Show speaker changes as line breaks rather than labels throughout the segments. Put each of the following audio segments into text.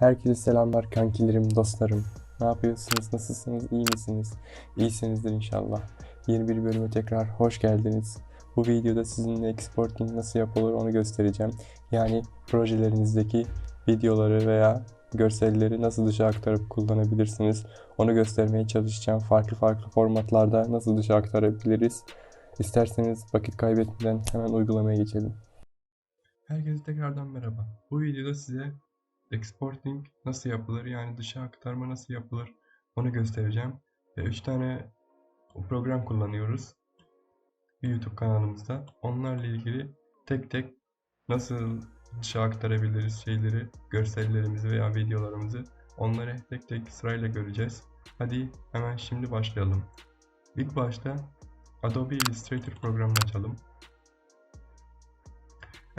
Herkese selamlar kankilerim, dostlarım. Ne yapıyorsunuz? Nasılsınız? İyi misiniz? İyisinizdir inşallah. Yeni bir bölüme tekrar hoş geldiniz. Bu videoda sizinle exporting nasıl yapılır onu göstereceğim. Yani projelerinizdeki videoları veya görselleri nasıl dışa aktarıp kullanabilirsiniz. Onu göstermeye çalışacağım. Farklı farklı formatlarda nasıl dışa aktarabiliriz. İsterseniz vakit kaybetmeden hemen uygulamaya geçelim. Herkese tekrardan merhaba. Bu videoda size exporting nasıl yapılır yani dışa aktarma nasıl yapılır onu göstereceğim. Ve 3 tane program kullanıyoruz YouTube kanalımızda. Onlarla ilgili tek tek nasıl dışa aktarabiliriz şeyleri, görsellerimizi veya videolarımızı onları tek tek sırayla göreceğiz. Hadi hemen şimdi başlayalım. İlk başta Adobe Illustrator programını açalım.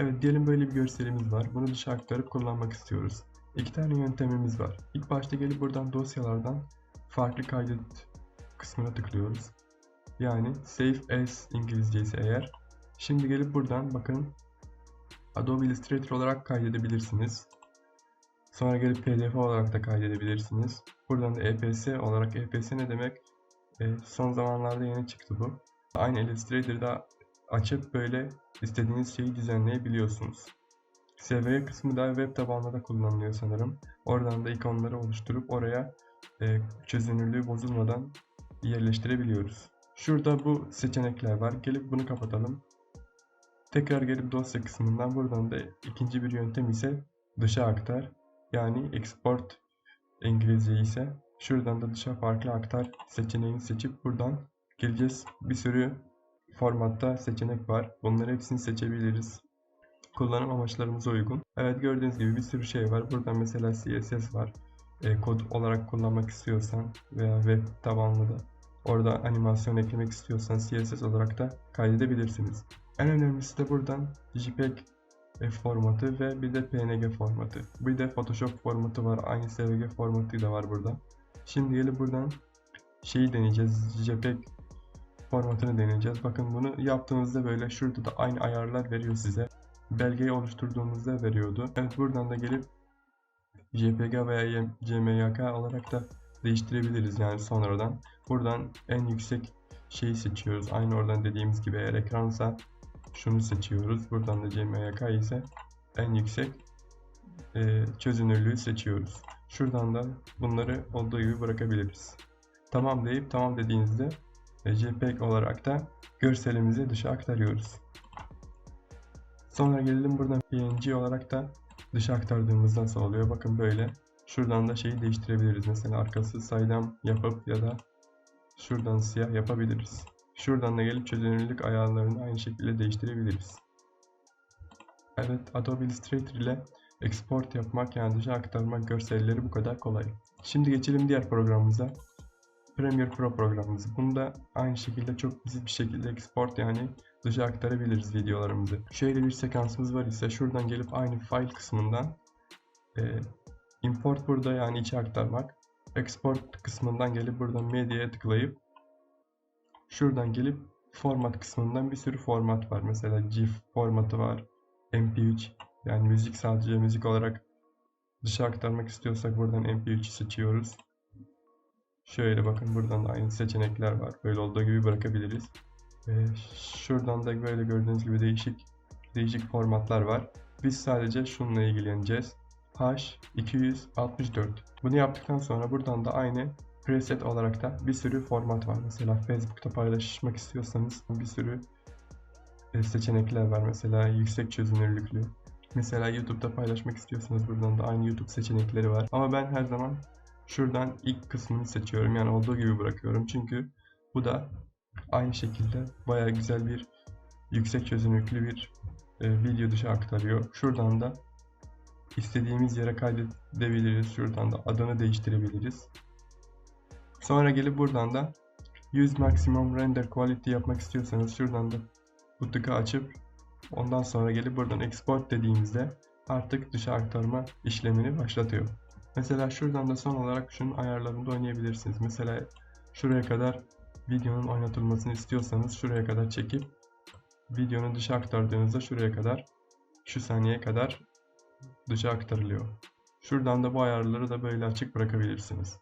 Evet diyelim böyle bir görselimiz var. Bunu dışa aktarıp kullanmak istiyoruz. İki tane yöntemimiz var. İlk başta gelip buradan dosyalardan farklı kaydet kısmına tıklıyoruz. Yani Save As İngilizcesi eğer. Şimdi gelip buradan bakın Adobe Illustrator olarak kaydedebilirsiniz. Sonra gelip PDF olarak da kaydedebilirsiniz. Buradan da EPS olarak EPS ne demek? E, son zamanlarda yeni çıktı bu. Aynı Illustrator'da açıp böyle istediğiniz şeyi düzenleyebiliyorsunuz. SVG kısmı da web tabanlı da kullanılıyor sanırım. Oradan da ikonları oluşturup oraya e, çözünürlüğü bozulmadan yerleştirebiliyoruz. Şurada bu seçenekler var. Gelip bunu kapatalım. Tekrar gelip dosya kısmından buradan da ikinci bir yöntem ise dışa aktar. Yani export İngilizce ise şuradan da dışa farklı aktar seçeneğini seçip buradan geleceğiz. Bir sürü formatta seçenek var. Bunları hepsini seçebiliriz. Kullanım amaçlarımıza uygun. Evet gördüğünüz gibi bir sürü şey var. Burada mesela CSS var. E, kod olarak kullanmak istiyorsan veya web tabanlı da orada animasyon eklemek istiyorsan CSS olarak da kaydedebilirsiniz. En önemlisi de buradan JPEG e, formatı ve bir de PNG formatı. Bir de Photoshop formatı var. Aynı SVG formatı da var burada. Şimdi gelip buradan şeyi deneyeceğiz. JPEG formatını deneyeceğiz. Bakın bunu yaptığınızda böyle şurada da aynı ayarlar veriyor size. Belgeyi oluşturduğunuzda veriyordu. Evet buradan da gelip JPG veya CMYK olarak da değiştirebiliriz yani sonradan. Buradan en yüksek şeyi seçiyoruz. Aynı oradan dediğimiz gibi eğer ekransa şunu seçiyoruz. Buradan da CMYK ise en yüksek e, çözünürlüğü seçiyoruz. Şuradan da bunları olduğu gibi bırakabiliriz. Tamam deyip tamam dediğinizde ve JPEG olarak da görselimizi dışa aktarıyoruz. Sonra gelelim buradan PNG olarak da dışa aktardığımız nasıl oluyor? Bakın böyle. Şuradan da şeyi değiştirebiliriz. Mesela arkası saydam yapıp ya da şuradan siyah yapabiliriz. Şuradan da gelip çözünürlük ayarlarını aynı şekilde değiştirebiliriz. Evet Adobe Illustrator ile export yapmak yani dışa aktarmak görselleri bu kadar kolay. Şimdi geçelim diğer programımıza. Premiere Pro programımız. Bunda aynı şekilde çok basit bir şekilde export yani dışa aktarabiliriz videolarımızı. Şöyle bir sekansımız var ise şuradan gelip aynı file kısmından e, import burada yani içe aktarmak. Export kısmından gelip buradan medyaya tıklayıp şuradan gelip format kısmından bir sürü format var. Mesela GIF formatı var. MP3 yani müzik sadece müzik olarak dışa aktarmak istiyorsak buradan MP3'ü seçiyoruz. Şöyle bakın buradan da aynı seçenekler var. Böyle olduğu gibi bırakabiliriz. Ve şuradan da böyle gördüğünüz gibi değişik değişik formatlar var. Biz sadece şununla ilgileneceğiz. H264. Bunu yaptıktan sonra buradan da aynı preset olarak da bir sürü format var. Mesela Facebook'ta paylaşmak istiyorsanız bir sürü e, seçenekler var. Mesela yüksek çözünürlüklü. Mesela YouTube'da paylaşmak istiyorsanız buradan da aynı YouTube seçenekleri var. Ama ben her zaman şuradan ilk kısmını seçiyorum. Yani olduğu gibi bırakıyorum. Çünkü bu da aynı şekilde baya güzel bir yüksek çözünürlüklü bir e, video dışı aktarıyor. Şuradan da istediğimiz yere kaydedebiliriz. Şuradan da adını değiştirebiliriz. Sonra gelip buradan da Use Maximum Render Quality yapmak istiyorsanız şuradan da bu tıkı açıp ondan sonra gelip buradan Export dediğimizde artık dışa aktarma işlemini başlatıyor. Mesela şuradan da son olarak şunun ayarlarında oynayabilirsiniz. Mesela şuraya kadar videonun oynatılmasını istiyorsanız şuraya kadar çekip videonun dışa aktardığınızda şuraya kadar şu saniyeye kadar dışa aktarılıyor. Şuradan da bu ayarları da böyle açık bırakabilirsiniz.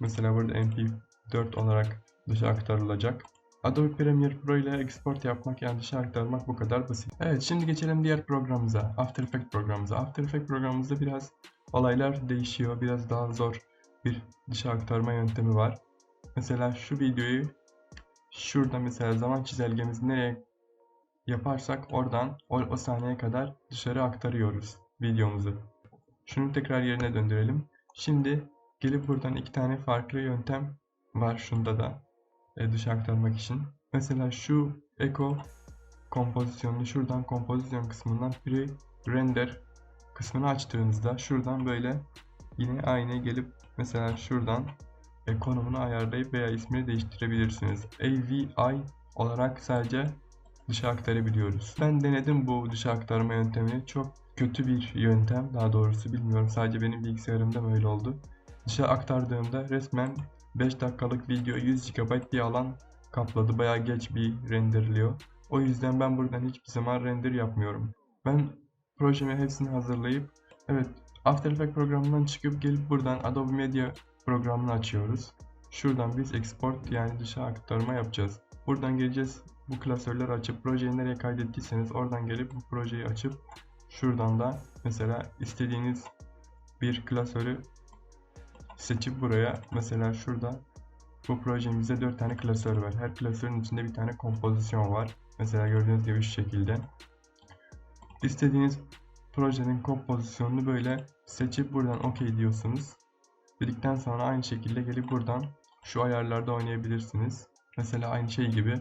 Mesela burada MP4 olarak dışa aktarılacak. Adobe Premiere Pro ile export yapmak yani dışa aktarmak bu kadar basit. Evet şimdi geçelim diğer programımıza. After Effects programımıza. After Effects programımızda biraz olaylar değişiyor. Biraz daha zor bir dışa aktarma yöntemi var. Mesela şu videoyu şurada mesela zaman çizelgemizi nereye yaparsak oradan o, o saniyeye kadar dışarı aktarıyoruz videomuzu. Şunu tekrar yerine döndürelim. Şimdi gelip buradan iki tane farklı yöntem var şunda da e, dışa aktarmak için. Mesela şu Echo kompozisyonunu şuradan kompozisyon kısmından pre render kısmını açtığınızda şuradan böyle yine aynı gelip mesela şuradan e, konumunu ayarlayıp veya ismini değiştirebilirsiniz. AVI olarak sadece dışa aktarabiliyoruz. Ben denedim bu dışa aktarma yöntemini. Çok kötü bir yöntem daha doğrusu bilmiyorum. Sadece benim bilgisayarımda böyle oldu. Dışa aktardığımda resmen 5 dakikalık video 100 GB bir alan kapladı. Bayağı geç bir renderliyor. O yüzden ben buradan hiçbir zaman render yapmıyorum. Ben projemi hepsini hazırlayıp evet After Effects programından çıkıp gelip buradan Adobe Media programını açıyoruz. Şuradan biz export yani dışa aktarma yapacağız. Buradan geleceğiz bu klasörleri açıp projeyi nereye kaydettiyseniz oradan gelip bu projeyi açıp şuradan da mesela istediğiniz bir klasörü seçip buraya mesela şurada bu projemizde 4 tane klasör var. Her klasörün içinde bir tane kompozisyon var. Mesela gördüğünüz gibi şu şekilde. İstediğiniz projenin kompozisyonunu böyle seçip buradan OK diyorsunuz. Dedikten sonra aynı şekilde gelip buradan şu ayarlarda oynayabilirsiniz. Mesela aynı şey gibi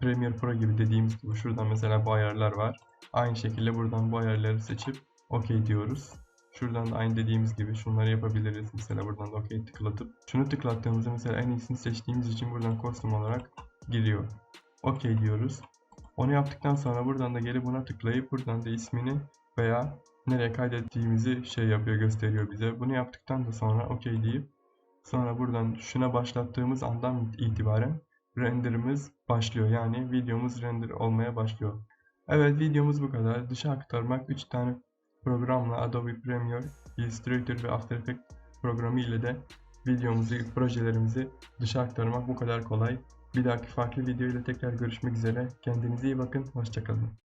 Premiere Pro gibi dediğimiz gibi şuradan mesela bu ayarlar var. Aynı şekilde buradan bu ayarları seçip OK diyoruz. Şuradan da aynı dediğimiz gibi şunları yapabiliriz. Mesela buradan da OK tıklatıp şunu tıklattığımızda mesela en iyisini seçtiğimiz için buradan kostüm olarak giriyor. OK diyoruz. Onu yaptıktan sonra buradan da gelip buna tıklayıp buradan da ismini veya nereye kaydettiğimizi şey yapıyor gösteriyor bize. Bunu yaptıktan da sonra OK deyip sonra buradan şuna başlattığımız andan itibaren renderimiz başlıyor. Yani videomuz render olmaya başlıyor. Evet videomuz bu kadar. Dışa aktarmak 3 tane programla Adobe Premiere, Illustrator ve After Effects programı ile de videomuzu, projelerimizi dışa aktarmak bu kadar kolay. Bir dahaki farklı video ile tekrar görüşmek üzere. Kendinize iyi bakın. Hoşçakalın.